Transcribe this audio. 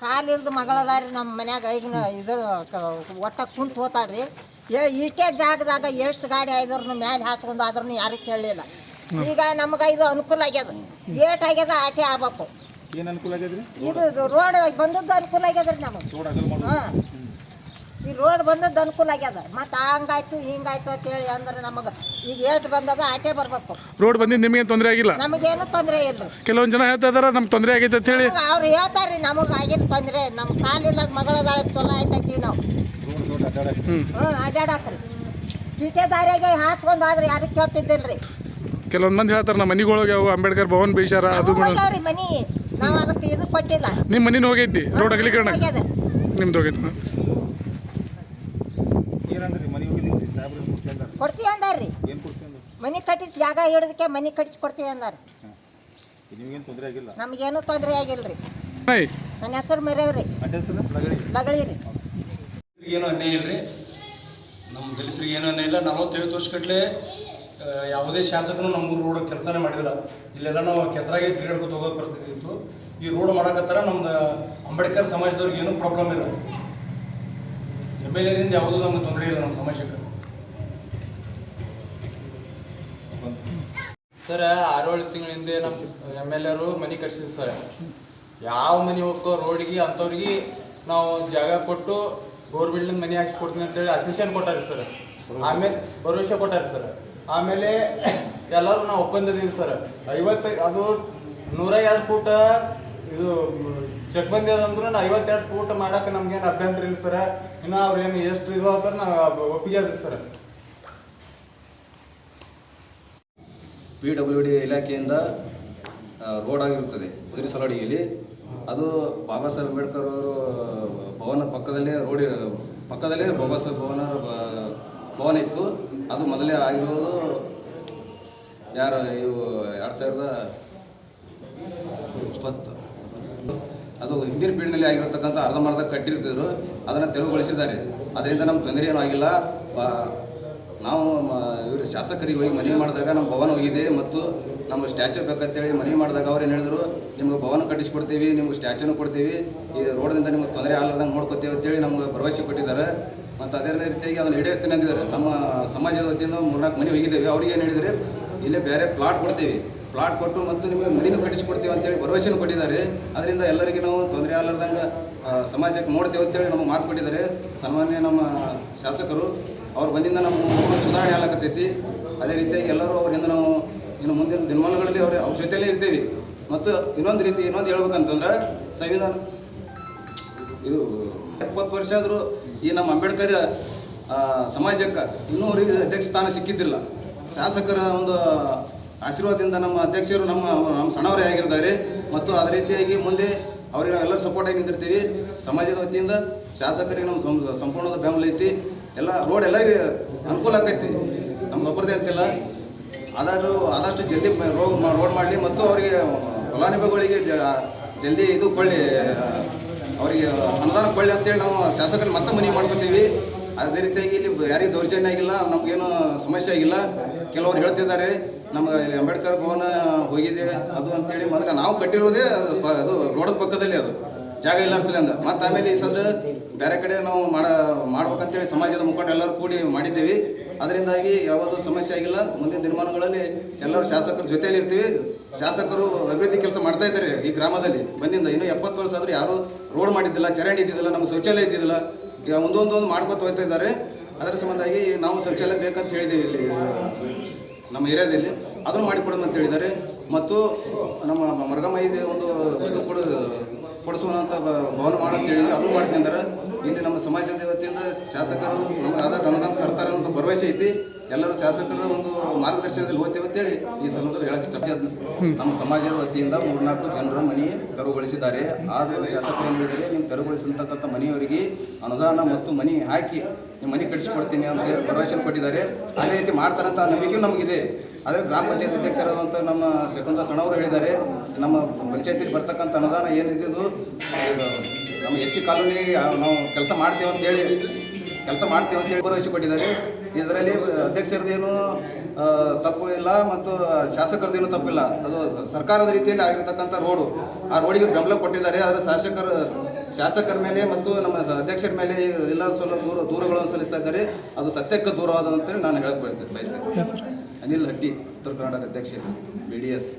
ಕಾಲಿಲ್ದ ಮಗಳದಾರಿ ನಮ್ಮ ಮನ್ಯಾಗ ಈಗ ಇದು ಒಟ್ಟ ಕುಂತ ಹೋತಾಳ್ರಿ. ಏ ಈಟೆ ಜಾಗದಾಗ ಎಷ್ಟು ಗಾಡಿ ಆಯ್ದ್ರು ಮ್ಯಾಲೆ ಹಾಕೊಂಡು ಆದ್ರೂ ಯಾರು ಕೇಳಲಿಲ್ಲ. ಈಗ ನಮ್ಗೆ ಇದು ಅನುಕೂಲ ಆಗ್ಯದ. ಏಟ್ ಆಗ್ಯದ ಆಟೆ ಆಗ್ಬೇಕು. ಏನು ಅನುಕೂಲ ಆಗ್ಯದ್ರಿ? ಇದು ರೋಡ್ ಬಂದದ್ದು ಅನುಕೂಲ ಆಗ್ಯದ್ರಿ ನಮಗೆ. ಹಾಂ. ಈ ರೋಡ್ ಬಂದದ್ದು ಅನುಕೂಲ ಆಗ್ಯದ. ಮತ್ತು ಹಂಗಾಯ್ತು ಹಿಂಗಾಯ್ತು ಅಂತೇಳಿ ಅಂದ್ರೆ ನಮಗೆ ಈಗ ಏಟ್ ಬಂದದ ಆಟೆ ಬರ್ಬೇಕು. ರೋಡ್ ಬಂದಿದ್ದು ನಿಮಗೆ ತೊಂದರೆ ಆಗಿಲ್ಲ? ನಮಗೇನು ತೊಂದರೆ ಇಲ್ಲ. ಕೆಲವೊಂದು ಜನ ಹೇಳ್ತಾ ಇದಾರೆ ನಮ್ಗೆ ತೊಂದರೆ ಆಗೈತೆ ಅಂತ ಹೇಳಿ. ಅವ್ರು ಹೇಳ್ತಾರ್ರಿ ನಮಗೆ ಆಗಿನ ತೊಂದರೆ. ನಮ್ಮ ಕಾಲಿಲ್ಲ ಮಗಳದಾಳ ಚಲೋ ಆಯ್ತಂತೀವಿ ನಾವು. ಹ್ಞೂ ಅಡ್ಡಾಡಕ್ರಿ ಚೀಟೆ ದಾರಿಯಾಗೆ ಹಾಸ್ಕೊಂಡು ಆದ್ರೆ ಯಾರು ಕೇಳ್ತಿದ್ದಿಲ್ರಿ. ಕೆಲವೊಂದು ಮಂದಿ ಹೇಳ್ತಾರೆ ನಮ್ಮ ಮನೆಗಳಿಗೆ ಅವು ಅಂಬೇಡ್ಕರ್ ಭವನ್ ಬೀಸಾರ ಅದು ನಿಮ್ ಹೋಗ್ಯಾವ್ರಿ ಮನಿ. ನಾವು ಅದಕ್ಕೆ ಇದು ಕೊಟ್ಟಿಲ್ಲ. ನಿಮ್ಮ ಮನಿನ ಹೋಗೈತಿ ರೋಡ್ ಅಗಲೀಕರಣ ಹೋಗ್ಯದ. ನಿಮ್ದು ಹೋಗೈತಿ ಏನಂದ್ರಿ ಮನೆಗೆ ಹೋಗಿದ್ದೀವಿ ಸಾಹೇಬ್ರು ಕೊಡ್ತೀನಿ ಅಂದಾರ? ಕೊಡ್ತೀವಿ ಅಂದಾರ್ರಿ. ಏನು ಕೊಡ್ತೀನಿ ಮನಿ ಕಟ್ಟಿಸಿ ಜಾಗ ಹಿಡಿದಕ್ಕೆ ಮನಿ ಕಟ್ಟಿಸಿ ಕೊಡ್ತೀವಿ ಅಂದಾರ. ನಮ್ಗೇನು ತೊಂದರೆ ಆಗಿಲ್ಲ? ನಮಗೇನು ತೊಂದರೆ ಆಗಿಲ್ರಿ. ನನ್ನ ಹೆಸರು ಅಡ್ಡ ಹೆಸರು ಲಗಳಿ. ಲಗಳಿ ರೀ. ಏನು ಅನ್ಯಾಯ ಇಲ್ರಿ? ನಮ್ಮ ದಲಿತರಿಗೆ ಏನೇನೂ ಇಲ್ಲ, ನಲವತ್ತೈದು ವರ್ಷಗಟ್ಟಲೆ ಯಾವುದೇ ಶಾಸಕರು ನಮ್ಮ ಊರು ರೋಡ್ ಕೆಲಸನೇ ಮಾಡಿದಿಲ್ಲ ಇಲ್ಲೆಲ್ಲ ನಾವು ಕೆಸರಾಗಿ ತಿರುಗಾಡ್ಕೊತ ಹೋಗೋ ಪರಿಸ್ಥಿತಿ ಇತ್ತು. ಈ ರೋಡ್ ಮಾಡಕತ್ತಾರ ನಮ್ದು ಅಂಬೇಡ್ಕರ್ ಸಮಾಜದವ್ರಿಗೆ ಏನೂ ಪ್ರಾಬ್ಲಮ್ ಇಲ್ಲ. ಎಂ ಎಲ್ ಎದಿಂದ ಯಾವುದೂ ನಮ್ಗೆ ತೊಂದರೆ ಇಲ್ಲ ನಮ್ಮ ಸಮಾಜಕ್ಕೆ. ಸರ್, ಆರೇಳು ತಿಂಗಳ ಹಿಂದೆ ನಮ್ಮ ಎಂ ಎಲ್ ಎರು ಮನೆ ಕರೆಸಿದ್ರು ಸರ್. ಯಾವ ಮನೆ ಹೋಗ್ತೋ ರೋಡಿಗೆ ಅಂಥವ್ರಿಗೆ ನಾವು ಜಾಗ ಕೊಟ್ಟು ಗೌರ್ಮೆಂಟ್ಲಿಂದ ಮನೆ ಹಾಕ್ಸ್ಕೊಡ್ತೀನಿ ಅಂತೇಳಿ ಅಸಿಸ್ಟೆಂಟ್ ಕೊಟ್ಟಾರೆ ಸರ್ ಆಮೇಲೆ ಭರವಸೆ ಕೊಟ್ಟಾರೆ ಸರ್ ಆಮೇಲೆ ಎಲ್ಲರೂ ನಾವು ಒಪ್ಪಂದಿದ್ದೀವಿ ಸರ್ ಐವತ್ತು, ಅದು ನೂರ ಎರಡು ಫೂಟ ಇದು ಚೆಕ್ ಅದಂದ್ರೆ ನಾವು ಐವತ್ತೆರಡು ಫೂಟ್ ಮಾಡಕ್ಕೆ ನಮ್ಗೇನು ಅಭ್ಯಂತರ ಇಲ್ಲ ಸರ್ ಇನ್ನು ಅವ್ರು ಏನು ಎಷ್ಟು ಇದು ಅಂತ ನಾವು ಒಪ್ಪಿಗೆ ಅದ್ರಿ ಸರ್ ಪಿ ಡಬ್ಲ್ಯೂ ಡಿ ಇಲಾಖೆಯಿಂದ ರೋಡ್ ಆಗಿರುತ್ತದೆ. ಕುದುರೆ ಅದು ಬಾಬಾ ಸಾಹೇಬ್ ಅಂಬೇಡ್ಕರ್ ಅವರು ಪಕ್ಕದಲ್ಲೇ ಬಾಬಾ ಸಾಹೇಬ್ ಭವನ ಭವನ ಇತ್ತು. ಅದು ಮೊದಲೇ ಆಗಿರೋದು ಯಾರು ಇವು ಎರಡು ಸಾವಿರದ ಇಪ್ಪತ್ತು. ಅದು ಹಿಂದಿನ ಪೀಳಿನಲ್ಲಿ ಆಗಿರತಕ್ಕಂಥ ಅರ್ಧಂಬರ್ಧ ಕಟ್ಟಿರ್ತಿದ್ರು ಅದನ್ನು ತೆರವುಗೊಳಿಸಿದ್ದಾರೆ. ಅದರಿಂದ ನಮ್ಮ ತೊಂದರೆ ಏನೂ ಆಗಿಲ್ಲ ನಾವು ಶಾಸಕರಿಗೆ ಹೋಗಿ ಮನವಿ ಮಾಡಿದಾಗ ನಮ್ಮ ಭವನ ಹೋಗಿದೆ ಮತ್ತು ನಮ್ಮ ಸ್ಟ್ಯಾಚು ಬೇಕಂತೇಳಿ ಮನವಿ ಮಾಡಿದಾಗ ಅವ್ರು ಏನು ಹೇಳಿದ್ರು, ನಿಮ್ಗೆ ಭವನ ಕಟ್ಟಿಸ್ಕೊಡ್ತೀವಿ, ನಿಮ್ಗೆ ಸ್ಟ್ಯಾಚುನು ಕೊಡ್ತೀವಿ, ಈ ರೋಡ್ನಿಂದ ನಿಮ್ಗೆ ತೊಂದರೆ ಆಗಲಾರ್ದಂಗೆ ನೋಡ್ಕೊತೀವಿ ಅಂತೇಳಿ ನಮ್ಗೆ ಭರವಸೆ ಕೊಟ್ಟಿದ್ದಾರೆ. ಮತ್ತು ಅದೇ ರೀತಿಯಾಗಿ ಅದನ್ನು ಈಡೇರಿಸ್ತೀನಿ ಅಂದಿದ್ದಾರೆ. ನಮ್ಮ ಸಮಾಜದ ವತಿಯಿಂದ ಮೂರ್ನಾಲ್ಕು ಮನೆ ಹೋಗಿದ್ದೇವೆ ಅವ್ರಿಗೆ ಏನು ಹೇಳಿದರೆ ಇಲ್ಲೇ ಬೇರೆ ಪ್ಲಾಟ್ ಕೊಡ್ತೀವಿ. ಪ್ಲಾಟ್ ಕೊಟ್ಟು ಮತ್ತು ನಿಮಗೆ ಮನೆಯೂ ಕಟ್ಟಿಸ್ಕೊಡ್ತೀವಿ ಅಂತೇಳಿ ಭರವಸೆನೂ ಕೊಟ್ಟಿದ್ದಾರೆ. ಅದರಿಂದ ಎಲ್ಲರಿಗೂ ನಾವು ತೊಂದರೆ ಆಗಲಾರ್ದಂಗೆ ಸಮಾಜಕ್ಕೆ ನೋಡ್ತೇವೆ ಅಂತೇಳಿ ನಮಗೆ ಮಾತು ಕೊಟ್ಟಿದ್ದಾರೆ. ಸಾಮಾನ್ಯ ನಮ್ಮ ಶಾಸಕರು ಅವ್ರು ಬಂದಿಂದ ನಮ್ಮ ಸುಧಾರಣೆ ಆಗಕತ್ತೈತಿ ಅದೇ ರೀತಿಯಾಗಿ ಎಲ್ಲರೂ ಅವರಿಂದ ನಾವು ಇನ್ನು ಮುಂದಿನ ದಿನಮಾನಗಳಲ್ಲಿ ಅವ್ರ ಅವ್ರ ಜೊತೆಯಲ್ಲೇ ಇರ್ತೀವಿ. ಮತ್ತು ಇನ್ನೊಂದು ರೀತಿ ಇನ್ನೊಂದು ಹೇಳ್ಬೇಕಂತಂದ್ರೆ ಸಂವಿಧಾನ ಇದು ಎಪ್ಪತ್ತು ವರ್ಷ ಆದರೂ ಈ ನಮ್ಮ ಅಂಬೇಡ್ಕರ್ ಸಮಾಜಕ್ಕೆ ಇನ್ನೂ ಅವರಿಗೆ ಅಧ್ಯಕ್ಷ ಸ್ಥಾನ ಸಿಕ್ಕಿದ್ದಿಲ್ಲ. ಶಾಸಕರ ಒಂದು ಆಶೀರ್ವಾದದಿಂದ ನಮ್ಮ ಅಧ್ಯಕ್ಷರು ನಮ್ಮ ನಮ್ಮ ಸಣ್ಣವರೇ ಆಗಿರ್ತಾರೆ ಮತ್ತು ಅದೇ ರೀತಿಯಾಗಿ ಮುಂದೆ ಅವರಿಗೆ ನಾವು ಎಲ್ಲರೂ ಸಪೋರ್ಟ್ ಆಗಿ ನಿಂತಿರ್ತೀವಿ. ಸಮಾಜದ ವತಿಯಿಂದ ಶಾಸಕರಿಗೆ ನಮ್ಮ ಸಂಪೂರ್ಣದ ಬೆಂಬಲ ಐತಿ. ಎಲ್ಲ ರೋಡ್ ಎಲ್ಲರಿಗೆ ಅನುಕೂಲ ನಮ್ಗೆ ಒಬ್ಬರದೇ ಅಂತಿಲ್ಲ. ಆದಷ್ಟು ಆದಷ್ಟು ಜಲ್ದಿ ರೋಡ್ ರೋಡ್ ಮಾಡಲಿ ಮತ್ತು ಅವರಿಗೆ ಫಲಾನುಭವಿಗಳಿಗೆ ಜಲ್ದಿ ಇದು ಕೊಳ್ಳಿ ಅವರಿಗೆ ಅನುದಾನ ಕೊಳ್ಳಿ ಅಂತೇಳಿ ನಾವು ಶಾಸಕರು ಮತ್ತೆ ಮನವಿ ಮಾಡ್ಕೊತೀವಿ. ಅದೇ ರೀತಿಯಾಗಿ ಇಲ್ಲಿ ಯಾರಿಗೂ ದೌರ್ಜನ್ಯ ಆಗಿಲ್ಲ, ನಮಗೇನು ಸಮಸ್ಯೆ ಆಗಿಲ್ಲ. ಕೆಲವರು ಹೇಳ್ತಿದ್ದಾರೆ, ನಮ್ಗೆ ಅಂಬೇಡ್ಕರ್ ಭವನ ಹೋಗಿದೆ ಅದು ಅಂತೇಳಿ. ಮಾತ್ರ ನಾವು ಕಟ್ಟಿರೋದೇ ಅದು ರೋಡದ ಪಕ್ಕದಲ್ಲಿ ಅದು. ಜಾಗ ಇಲ್ಲ ಅಂದ. ಮತ್ತು ಆಮೇಲೆ ಈ ಸದ್ ಬೇರೆ ಕಡೆ ನಾವು ಮಾಡ, ಮಾಡ್ಬೇಕಂತೇಳಿ ಸಮಾಜದ ಮುಖಂಡ ಎಲ್ಲರೂ ಕೂಡಿ ಮಾಡಿದ್ದೇವೆ. ಅದರಿಂದಾಗಿ ಯಾವುದೂ ಸಮಸ್ಯೆ ಆಗಿಲ್ಲ. ಮುಂದಿನ ದಿನಮಾನಗಳಲ್ಲಿ ಎಲ್ಲರೂ ಶಾಸಕರ ಜೊತೆಯಲ್ಲಿ ಇರ್ತೀವಿ. ಶಾಸಕರು ಅಭಿವೃದ್ಧಿ ಕೆಲಸ ಮಾಡ್ತಾ ಇದ್ದಾರೆ ಈ ಗ್ರಾಮದಲ್ಲಿ. ಬಂದಿಂದ ಇನ್ನೂ ಎಪ್ಪತ್ತು ವರ್ಷ ಆದರೂ ಯಾರು ರೋಡ್ ಮಾಡಿದ್ದಿಲ್ಲ, ಚರಂಡಿ ಇದ್ದಿದ್ದಿಲ್ಲ, ನಮ್ಗೆ ಶೌಚಾಲಯ ಇದ್ದಿದ್ದಿಲ್ಲ. ಈಗ ಒಂದೊಂದು ಒಂದು ಮಾಡ್ಕೊತ ಹೋಗ್ತಾ ಇದ್ದಾರೆ. ಅದರ ಸಂಬಂಧವಾಗಿ ನಾವು ಶೌಚಾಲಯ ಬೇಕಂತ ಹೇಳಿದ್ದೀವಿ ಇಲ್ಲಿ, ನಮ್ಮ ಏರಿಯಾದಲ್ಲಿ. ಅದನ್ನು ಮಾಡಿಕೊಡೋಣ ಅಂತ ಹೇಳಿದ್ದಾರೆ. ಮತ್ತು ನಮ್ಮ ಮರಗಮೈದೆ ಒಂದು ಇದು ಕೊಡ ಕೊಡಿಸುವಂಥ ಭವನ ಹೇಳಿದ್ರು ಅದು ಮಾಡ್ತಿದ್ದಾರೆ ಇಲ್ಲಿ ನಮ್ಮ ಸಮಾಜದ ವತಿಯಿಂದ ಶಾಸಕರು ನಮಗೆ ಆದ ಅನುದಾನ ತರ್ತಾರೆ ಅಂತ ಭರವಸೆ ಐತಿ. ಎಲ್ಲರೂ ಶಾಸಕರ ಒಂದು ಮಾರ್ಗದರ್ಶನದಲ್ಲಿ ಹೋಗ್ತೇವೆ ಅಂತೇಳಿ ಈ ಸಂದರ್ಭದಲ್ಲಿ ಹೇಳಕ್ಕೆ ಇಷ್ಟಪಡ್ತೀನಿ ನಮ್ಮ ಸಮಾಜದ ವತಿಯಿಂದ ಮೂರ್ನಾಲ್ಕು ಜನರ ಮನೆ ತೆರವುಗೊಳಿಸಿದ್ದಾರೆ. ಆದರೆ ಶಾಸಕರು ಏನು ಹೇಳಿದರೆ ನೀವು ತೆರವುಗೊಳಿಸಿರ್ತಕ್ಕಂಥ ಮನೆಯವರಿಗೆ ಅನುದಾನ ಮತ್ತು ಮನೆ ಹಾಕಿ ನಿಮ್ಮ ಮನೆ ಕಟ್ಟಿಸ್ಕೊಡ್ತೀನಿ ಅಂತ ಭರವಸೆ ಕೊಟ್ಟಿದ್ದಾರೆ. ಅದೇ ರೀತಿ ಮಾಡ್ತಾರಂತ ನಂಬಿಕೆಯೂ ನಮಗಿದೆ. ಆದರೆ ಗ್ರಾಮ ಪಂಚಾಯತ್ ಅಧ್ಯಕ್ಷರಾದಂಥ ನಮ್ಮ ಶಕುಂದ್ರ ಸಣ್ಣವರು ಹೇಳಿದ್ದಾರೆ, ನಮ್ಮ ಪಂಚಾಯತಿಗೆ ಬರ್ತಕ್ಕಂಥ ಅನುದಾನ ಏನಿದ್ದು ನಮ್ಮ ಎಸ್ ಸಿ ಕಾಲೋನಿ ನಾವು ಕೆಲಸ ಮಾಡ್ತೇವೆ ಅಂತೇಳಿ ಕೆಲಸ ಮಾಡ್ತೇವೆ ಅಂತೇಳಿ ಭರವಸೆ ಕೊಟ್ಟಿದ್ದಾರೆ ಇದರಲ್ಲಿ ಅಧ್ಯಕ್ಷರದೇನು ತಪ್ಪು ಇಲ್ಲ ಮತ್ತು ಶಾಸಕರದೇನು ತಪ್ಪಿಲ್ಲ. ಅದು ಸರ್ಕಾರದ ರೀತಿಯಲ್ಲಿ ಆಗಿರ್ತಕ್ಕಂಥ ರೋಡು. ಆ ರೋಡಿಗೆ ಬೆಂಬಲ ಕೊಟ್ಟಿದ್ದಾರೆ. ಆದರೆ ಶಾಸಕರು ಶಾಸಕರ ಮೇಲೆ ಮತ್ತು ನಮ್ಮ ಅಧ್ಯಕ್ಷರ ಮೇಲೆ ಎಲ್ಲ ಸ್ವಲ್ಪ ದೂರ ದೂರಗಳನ್ನು ಸಲ್ಲಿಸ್ತಾ ಇದ್ದಾರೆ. ಅದು ಸತ್ಯಕ್ಕೆ ದೂರವಾದಂತೇಳಿ ನಾನು ಹೇಳಕ್ಕೆ ಬಯಸ್ತೇನೆ. ಬಯಸ್ತೇನೆ ಅನಿಲ್ ಹಟ್ಟಿ ಉತ್ತರ ಕರ್ನಾಟಕ ಅಧ್ಯಕ್ಷ ಬಿ ಡಿ ಎಸ್